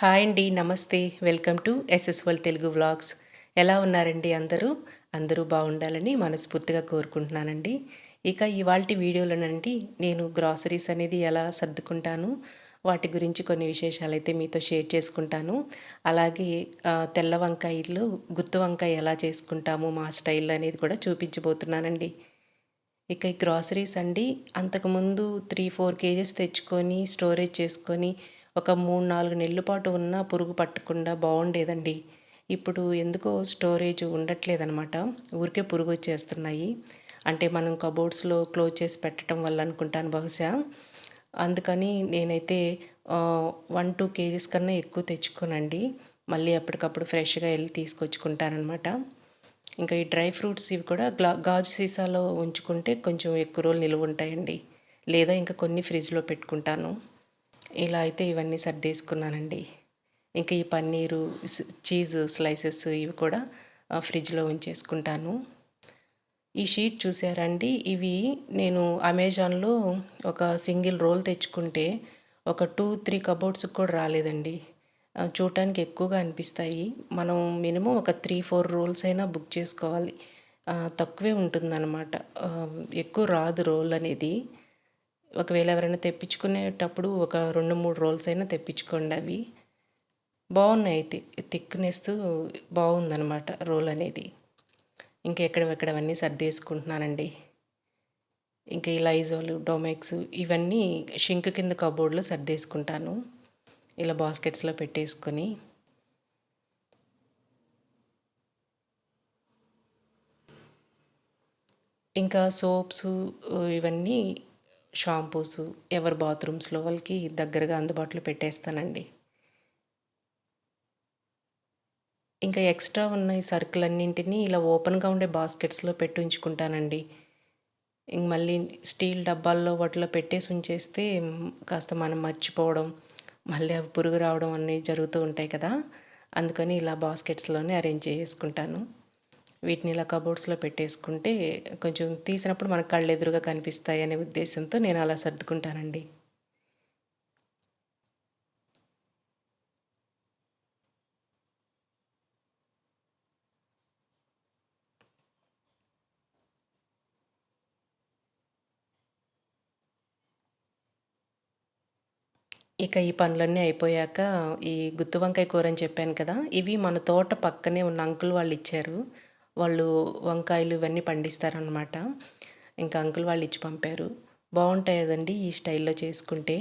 Hi అండి నమస్తే. Welcome to ఎస్ఎస్వల్ తెలుగు వ్లాగ్స్. ఎలా ఉన్నారండి అందరూ? అందరూ బాగుండాలని మనస్ఫూర్తిగా కోరుకుంటున్నానండి. ఇక ఇవాళ వీడియోలోనండి నేను గ్రాసరీస్ అనేది ఎలా సర్దుకుంటాను వాటి గురించి కొన్ని విశేషాలు అయితే మీతో షేర్ చేసుకుంటాను. అలాగే తెల్ల వంకాయలు గుత్తు వంకాయ ఎలా చేసుకుంటాము మా స్టైల్ అనేది కూడా చూపించబోతున్నానండి. ఇక గ్రాసరీస్ అండి అంతకుముందు త్రీ ఫోర్ కేజెస్ తెచ్చుకొని స్టోరేజ్ చేసుకొని ఒక మూడు నాలుగు నెలల పాటు ఉన్న పురుగు పట్టకుండా బాగుండేదండి. ఇప్పుడు ఎందుకో స్టోరేజ్ ఉండట్లేదనమాట ఊరికే పురుగు వచ్చేస్తున్నాయి. అంటే మనం కబోర్డ్స్లో క్లోజ్ చేసి పెట్టడం వల్ల అనుకుంటాను బహుశా. అందుకని నేనైతే వన్ టూ కేజీస్ కన్నా ఎక్కువ తెచ్చుకోనండి. మళ్ళీ అప్పటికప్పుడు ఫ్రెష్గా వెళ్ళి తీసుకొచ్చుకుంటానమాట ఇంకా ఈ డ్రై ఫ్రూట్స్ ఇవి కూడా గ్లా గాజు సీసాలో ఉంచుకుంటే కొంచెం ఎక్కువ రోజులు నిలువ ఉంటాయండి. లేదా ఇంకా కొన్ని ఫ్రిడ్జ్లో పెట్టుకుంటాను. ఇలా అయితే ఇవన్నీ సర్దేసుకున్నానండి. ఇంకా ఈ పన్నీరు చీజ్ స్లైసెస్ ఇవి కూడా ఫ్రిడ్జ్లో ఉంచేసుకుంటాను. ఈ షీట్ చూసారండి? ఇవి నేను అమెజాన్లో ఒక సింగిల్ రోల్ తెచ్చుకుంటే ఒక టూ త్రీ కబోర్డ్స్కి కూడా రాలేదండి. చూడటానికి ఎక్కువగా అనిపిస్తాయి. మనం మినిమం ఒక త్రీ ఫోర్ రోల్స్ అయినా బుక్ చేసుకోవాలి. తక్కువే ఉంటుందన్నమాట. ఎక్కువ రాదు రోల్ అనేది. ఒకవేళ ఎవరైనా తెప్పించుకునేటప్పుడు ఒక రెండు మూడు రోల్స్ అయినా తెప్పించుకోండి అవి. బాగున్నాయి థిక్నెస్ బాగుందనమాట రోల్ అనేది. ఇంకా ఎక్కడెక్కడవన్నీ సర్దేసుకుంటున్నానండి. ఇంకా ఈ లైజోలు డొమెక్స్ ఇవన్నీ షింక్ కింద కబోర్డ్లో సర్దేసుకుంటాను. ఇలా బాస్కెట్స్లో పెట్టేసుకొని. ఇంకా సోప్స్ ఇవన్నీ షాంపూస్ ఎవరి బాత్రూమ్స్లో వాళ్ళకి దగ్గరగా అందుబాటులో పెట్టేస్తానండి. ఇంకా ఎక్స్ట్రా ఉన్న ఈ సరుకులన్నింటినీ ఇలా ఓపెన్గా ఉండే బాస్కెట్స్లో పెట్టి ఉంచుకుంటానండి. ఇంక మళ్ళీ స్టీల్ డబ్బాల్లో వాటిలో పెట్టేసి ఉంచేస్తే కాస్త మనం మర్చిపోవడం మళ్ళీ అవి పురుగు రావడం అన్నీ జరుగుతూ ఉంటాయి కదా. అందుకని ఇలా బాస్కెట్స్లోనే అరేంజ్ చేసుకుంటాను. వీటిని ఇలా కబోర్డ్స్లో పెట్టేసుకుంటే కొంచెం తీసినప్పుడు మనకు కళ్ళు ఎదురుగా కనిపిస్తాయి అనే ఉద్దేశంతో నేను అలా సర్దుకుంటానండి. ఇక ఈ పనులన్నీ అయిపోయాక ఈ గుత్తి వంకాయ కూర అని చెప్పాను కదా ఇవి మన తోట పక్కనే ఉన్న అంకుల్ వాళ్ళు ఇచ్చారు. వాళ్ళు వంకాయలు ఇవన్నీ పండిస్తారనమాట ఇంకా అంకుల్ వాళ్ళు ఇచ్చి పంపారు. బాగుంటాయి కదండి ఈ స్టైల్లో చేసుకుంటే.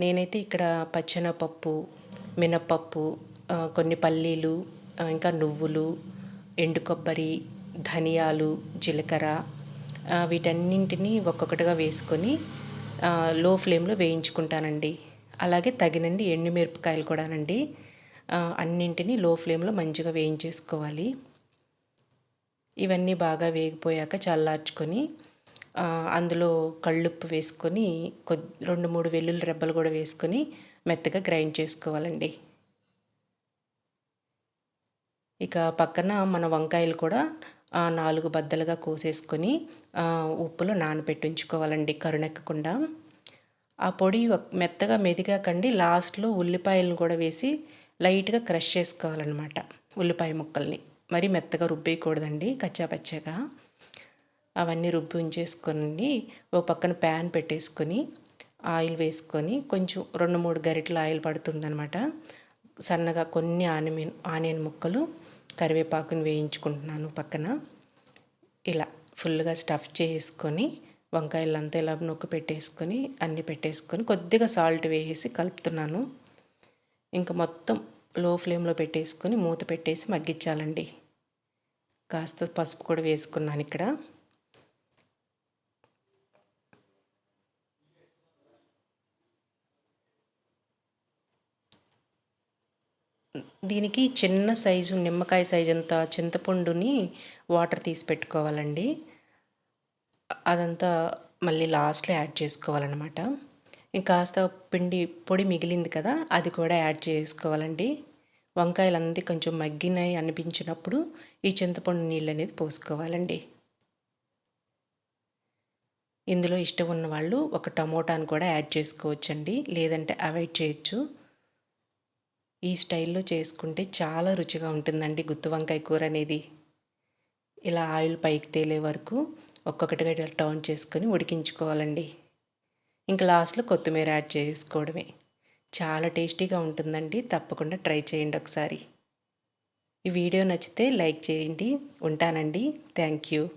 నేనైతే ఇక్కడ పచ్చెనపప్పు మినప్పప్పు కొన్ని పల్లీలు ఇంకా నువ్వులు ఎండు కొబ్బరి ధనియాలు జీలకర్ర వీటన్నింటినీ ఒక్కొక్కటిగా వేసుకొని లో ఫ్లేమ్లో వేయించుకుంటానండి. అలాగే తగినండి ఎండుమిరపకాయలు కూడానండి. అన్నింటినీ లో ఫ్లేమ్లో మంచిగా వేయించేసుకోవాలి. ఇవన్నీ బాగా వేగిపోయాక చల్లార్చుకొని అందులో కళ్ళుప్పు వేసుకొని కొద్ది రెండు మూడు వెల్లుల్లి రెబ్బలు కూడా వేసుకొని మెత్తగా గ్రైండ్ చేసుకోవాలండి. ఇక పక్కన మన వంకాయలు కూడా నాలుగు బద్దలుగా కోసేసుకొని ఉప్పులో నానబెట్టించుకోవాలండి కరుణెక్కకుండా ఆ పొడి మెత్తగా మెదిగాకండి లాస్ట్లో ఉల్లిపాయలను కూడా వేసి లైట్గా క్రష్ చేసుకోవాలన్నమాట ఉల్లిపాయ ముక్కల్ని. మరీ మెత్తగా రుబ్బేయకూడదండి కచ్చాపచ్చాగా. అవన్నీ రుబ్బి ఉంచేసుకొని ఓ పక్కన ప్యాన్ పెట్టేసుకొని ఆయిల్ వేసుకొని కొంచెం రెండు మూడు గరిటలు ఆయిల్ పడుతుందనమాట. సన్నగా కొన్ని ఆనియన్ ఆనియన్ ముక్కలు కరివేపాకుని వేయించుకుంటున్నాను పక్కన. ఇలా ఫుల్గా స్టఫ్ చేసుకొని వంకాయలంతా ఇలా నొక్కి పెట్టేసుకొని అన్నీ పెట్టేసుకొని కొద్దిగా సాల్ట్ వేసి కలుపుతున్నాను. ఇంకా మొత్తం లో ఫ్లేమ్లో పెట్టేసుకొని మూత పెట్టేసి మగ్గించాలండి. కాస్త పసుపు కూడా వేసుకున్నాను ఇక్కడ. దీనికి చిన్న సైజు నిమ్మకాయ సైజు అంత చింతపండుని వాటర్ తీసి పెట్టుకోవాలండి. అదంతా మళ్ళీ లాస్ట్లో యాడ్ చేసుకోవాలన్నమాట. ఇంకాస్త పిండి పొడి మిగిలింది కదా అది కూడా యాడ్ చేసుకోవాలండి. వంకాయలు అన్నీ కొంచెం మగ్గినాయి అనిపించినప్పుడు ఈ చింతపండు నీళ్ళు అనేది పోసుకోవాలండి. ఇందులో ఇష్టం ఉన్న వాళ్ళు ఒక టమోటాను కూడా యాడ్ చేసుకోవచ్చండి. లేదంటే అవాయిడ్ చేయొచ్చు. ఈ స్టైల్లో చేసుకుంటే చాలా రుచిగా ఉంటుందండి గుత్తి వంకాయ కూర అనేది. ఇలా ఆయిల్ పైకి తేలే వరకు ఒక్కొక్కటిగా టర్న్ చేసుకొని ఉడికించుకోవాలండి. ఇంకా లాస్ట్లో కొత్తిమీర యాడ్ చేసుకోవడమే. చాలా టేస్టీగా ఉంటుందండి. తప్పకుండా ట్రై చేయండి ఒకసారి. ఈ వీడియో నచ్చితే లైక్ చేయండి. ఉంటానండి. Thank you.